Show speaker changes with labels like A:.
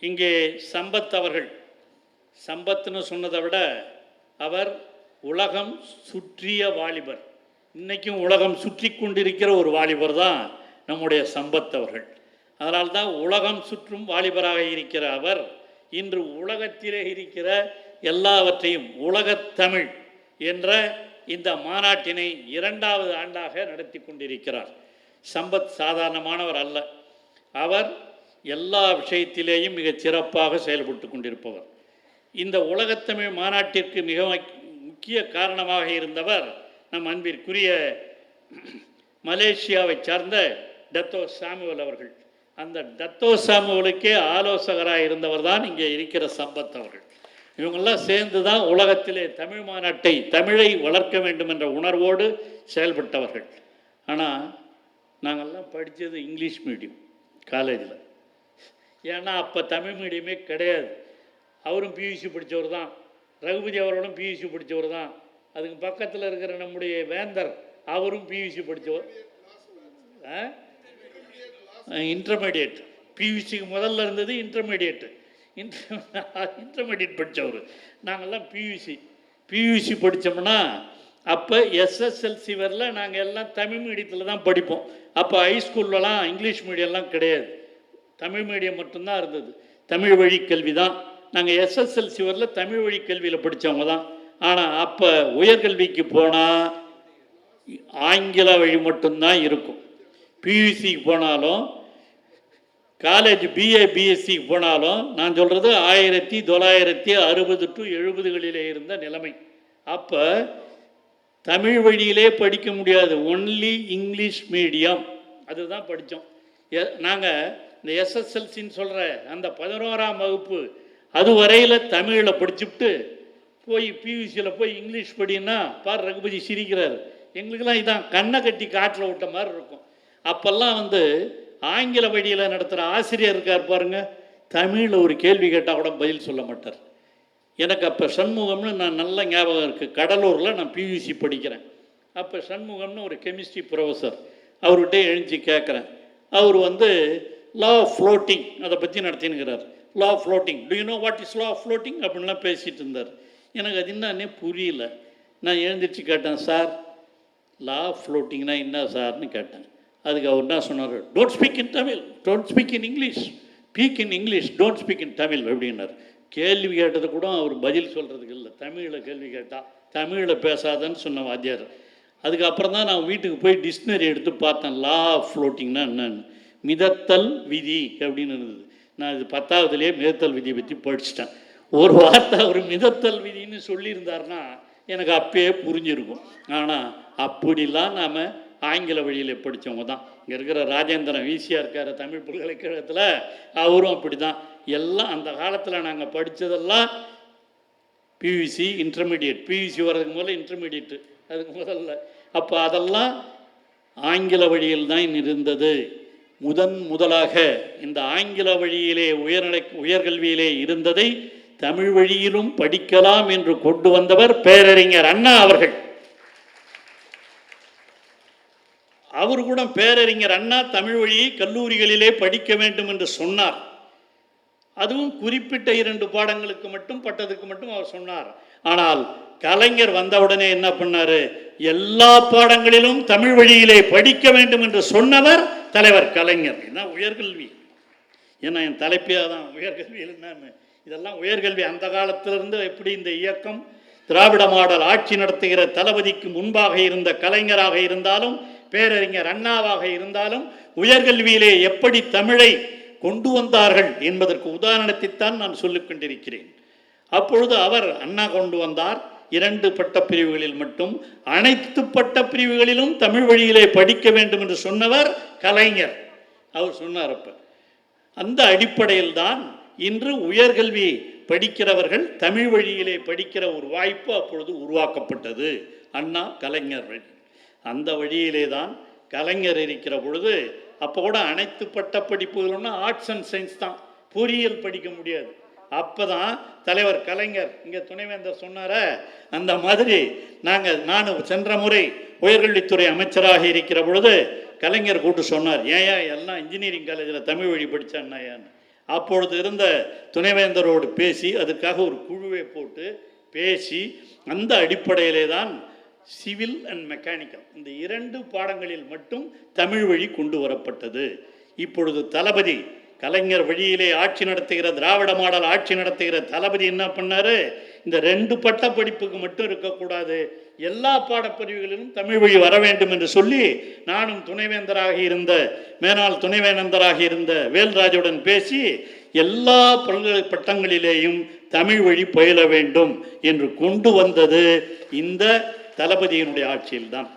A: இங்கே சம்பத் அவர்கள். சம்பத்துன்னு சொன்னதை விட அவர் உலகம் சுற்றிய வாலிபர். இன்றைக்கும் உலகம் சுற்றி கொண்டிருக்கிற ஒரு வாலிபர் தான் நம்முடைய சம்பத் அவர்கள். அதனால்தான் உலகம் சுற்றும் வாலிபராக இருக்கிற அவர் இன்று உலகத்திலே இருக்கிற எல்லாவற்றையும் உலகத்தமிழ் என்ற இந்த மாநாட்டினை இரண்டாவது ஆண்டாக நடத்தி கொண்டிருக்கிறார். சம்பத் சாதாரணமானவர் அல்ல. அவர் எல்லா விஷயத்திலேயும் மிகச் சிறப்பாக செயல்பட்டு கொண்டிருப்பவர். இந்த உலகத்தமிழ் மாநாட்டிற்கு மிக முக்கிய காரணமாக இருந்தவர் நம் அன்பிற்குரிய மலேசியாவை சார்ந்த டத்தோ சாமுவல் அவர்கள். அந்த டத்தோ சாமுவலுக்கே ஆலோசகராக இருந்தவர் தான் இங்கே இருக்கிற சம்பத் அவர்கள். இவங்கெல்லாம் சேர்ந்து தான் உலகத்திலே தமிழ் மாநாட்டை தமிழை வளர்க்க வேண்டும் என்ற உணர்வோடு செயல்பட்டவர்கள். ஆனால் நாங்கள்லாம் படித்தது இங்கிலீஷ் மீடியம் காலேஜில். ஏன்னா அப்போ தமிழ் மீடியமே கிடையாது. அவரும் பியூசி படித்தவர் தான். ரகுபதி அவரோடும் பியூசி படித்தவர் தான். அதுக்கு பக்கத்தில் இருக்கிற நம்முடைய வேந்தர் அவரும் பியூசி படித்தவர் இன்டர்மீடியட் பியூசிக்கு முதல்ல இருந்தது இன்டர்மீடியட் இன்டர்மீடியட் படித்தவர் நாங்கள்லாம் பியூசி பியூசி படித்தோம்னா அப்போ எஸ்எஸ்எல்சி வரல நாங்கள் எல்லாம் தமிழ் மீடியத்தில் தான் படிப்போம். அப்போ ஹைஸ்கூல்லலாம் இங்கிலீஷ் மீடியம்லாம் கிடையாது. தமிழ் மீடியம் மட்டும்தான் இருந்தது. தமிழ் வழி கல்வி தான் நாங்கள் எஸ்எஸ்எல்சி வரல தமிழ் வழி கல்வியில் படித்தவங்க தான். ஆனால் அப்போ உயர்கல்விக்கு போனால் ஆங்கில வழி மட்டும்தான் இருக்கும். பியூசிக்கு போனாலும் காலேஜ் பிஏ பிஎஸ்சிக்கு போனாலும் நான் சொல்கிறது ஆயிரத்தி தொள்ளாயிரத்தி அறுபது டு எழுபதுகளிலே இருந்த நிலைமை. அப்போ தமிழ் வழியிலே படிக்க முடியாது. ஒன்லி இங்கிலீஷ் மீடியம் அதுதான் படித்தோம் நாங்கள் இந்த எஸ்எஸ்எல்சின்னு சொல்கிற அந்த பதினோராம் வகுப்பு அது வரையில் தமிழில் படிச்சுட்டு போய் பியூசியில் போய் இங்கிலீஷ் படின்னா பார் ரகுபதி சிரிக்கிறார். எங்களுக்கெல்லாம் இதான் கண்ணை கட்டி காட்டில் விட்ட மாதிரி இருக்கும். அப்போல்லாம் வந்து ஆங்கில வழியில் நடத்துகிற ஆசிரியர் இருக்கார் பாருங்க தமிழில் ஒரு கேள்வி கேட்டால் கூட பதில் சொல்ல மாட்டார். எனக்கு அப்போ சண்முகம்னு நான் நல்ல ஞாபகம் இருக்குது கடலூரில் நான் பியூசி படிக்கிறேன். அப்போ சண்முகம்னு ஒரு கெமிஸ்ட்ரி ப்ரொஃபஸர் அவர்கிட்ட எழுஞ்சி கேட்குறேன். அவர் வந்து லா ஆஃப் ஃப்ளோட்டிங் அதை பற்றி நடத்தினுக்கிறார் law of floating do you know what is law of floating அப்படின்லாம் பேசிகிட்டு இருந்தார். எனக்கு அது என்னன்னே புரியல. நான் எழுந்திரிச்சு கேட்டேன் சார் லா ஆஃப் ஃப்ளோட்டிங்னா என்ன சார்னு கேட்டேன். அதுக்கு அவர் என்ன சொன்னார்? Don't speak in Tamil don't speak in English speak in English don't speak in Tamil அப்படின்னார். கேள்வி கேட்டது கூட அவர் பதில் சொல்கிறதுக்கு இல்லை. தமிழில் கேள்வி கேட்டால் தமிழில் பேசாதன்னு சொன்ன வாத்தியார். அதுக்கப்புறம் தான் நான் வீட்டுக்கு போய் டிக்ஷனரி எடுத்து பார்த்தேன். லா ஆஃப் ஃப்ளோட்டிங்னா என்னன்னு. மிதத்தல் விதி அப்படின்னு இருந்தது. நான் இது பத்தாவதுலேயே மிதத்தல் விதியை பற்றி படிச்சிட்டேன். ஒரு வார்த்தை அவர் மிதத்தல் விதின்னு சொல்லியிருந்தாருன்னா எனக்கு அப்பயே புரிஞ்சிருக்கும். ஆனால் அப்படிலாம் நாம் ஆங்கில வழியில் படித்தவங்க தான். இங்கே இருக்கிற ராஜேந்திரன் ஈஸியாக இருக்கார் தமிழ் பல்கலைக்கழகத்தில் அவரும் அப்படி தான் எல்லாம் அந்த காலத்தில் நாங்கள் படித்ததெல்லாம் பியூசி இன்டர்மீடியட் பியூசி வர்றதுக்கு முதல்ல இன்டர்மீடியட்டு அதுக்கு முதல்ல. அப்போ அதெல்லாம் ஆங்கில வழியில் தான் இருந்தது. முதன் முதலாக இந்த ஆங்கில வழியிலே உயர்நிலை உயர்கல்வியிலே இருந்ததை தமிழ் வழியிலும் படிக்கலாம் என்று கொண்டு வந்தவர் பேரறிஞர் அண்ணா அவர்கள். அவர் கூட பேரறிஞர் அண்ணா தமிழ் வழியை கல்லூரிகளிலே படிக்க வேண்டும் என்று சொன்னார். அதுவும் குறிப்பிட்ட இரண்டு பாடங்களுக்கு மட்டும் பட்டதுக்கு மட்டும் அவர் சொன்னார். ஆனால் கலைஞர் வந்தவுடனே என்ன பண்ணாரு? எல்லா பாடங்களிலும் தமிழ் வழியிலே படிக்க வேண்டும் என்று சொன்னவர் தலைவர் கலைஞர் இதுதான் உயர்கல்வி. ஏன்னா என் தலைப்பியாக தான் உயர்கல்வி என்னன்னு. இதெல்லாம் உயர்கல்வி அந்த காலத்திலிருந்து எப்படி இந்த இயக்கம் திராவிட மாடல் ஆட்சி நடத்துகிற தளபதிக்கு முன்பாக இருந்த கலைஞராக இருந்தாலும் பேரறிஞர் அண்ணாவாக இருந்தாலும் உயர்கல்வியிலே எப்படி தமிழை கொண்டு வந்தார்கள் என்பதற்கு உதாரணத்தைத்தான் நான் சொல்லிக் கொண்டிருக்கிறேன் அப்பொழுது அவர் அண்ணா கொண்டு வந்தார். இரண்டு பட்ட பிரிவுகளில் மட்டும் அனைத்து பட்ட பிரிவுகளிலும் தமிழ் வழியிலே படிக்க வேண்டும் என்று சொன்னவர் கலைஞர். அவர் சொன்னார் அப்ப. அந்த அடிப்படையில் தான் இன்று உயர்கல்வி படிக்கிறவர்கள் தமிழ் வழியிலே படிக்கிற ஒரு வாய்ப்பு அப்பொழுது உருவாக்கப்பட்டது. அண்ணா கலைஞர் வழி. அந்த வழியிலே தான் கலைஞர் இருக்கிற பொழுது அப்போ கூட அனைத்து பட்ட படிப்புகளும்னா ஆர்ட்ஸ் அண்ட் சயின்ஸ் தான். பொறியியல் படிக்க முடியாது. அப்போ தான் தலைவர் கலைஞர் இங்கே துணைவேந்தர் சொன்னார அந்த மாதிரி நாங்கள் நான் சென்ற முறை உயர்கல்வித்துறை அமைச்சராக இருக்கிற பொழுது கலைஞர் கூட்டு சொன்னார் ஏன் எல்லாம் இன்ஜினியரிங் காலேஜில் தமிழ் வழி படித்தா அப்பொழுது இருந்த துணைவேந்தரோடு பேசி அதுக்காக ஒரு குழுவை போட்டு பேசி அந்த அடிப்படையிலே தான் சிவில் அண்ட் மெக்கானிக்கல் இந்த இரண்டு பாடங்களில் மட்டும் தமிழ் வழி கொண்டு வரப்பட்டது. இப்பொழுது தளபதி கலைஞர் வழியிலே ஆட்சி நடத்துகிற திராவிட மாடல் ஆட்சி நடத்துகிற தளபதி என்ன பண்ணாரு? இந்த ரெண்டு பட்ட படிப்புக்கு மட்டும் இருக்கக்கூடாது. எல்லா பாடப்பிரிவுகளிலும் தமிழ் வழி வர வேண்டும் என்று சொல்லி நானும் துணைவேந்தராக இருந்த மேனாள் துணைவேந்தராக இருந்த வேல்ராஜுடன் பேசி எல்லா பல்கலை பட்டங்களிலேயும் தமிழ் வழி பயில வேண்டும் என்று கொண்டு வந்தது இந்த தளபதியினுடைய ஆட்சியில்தான்.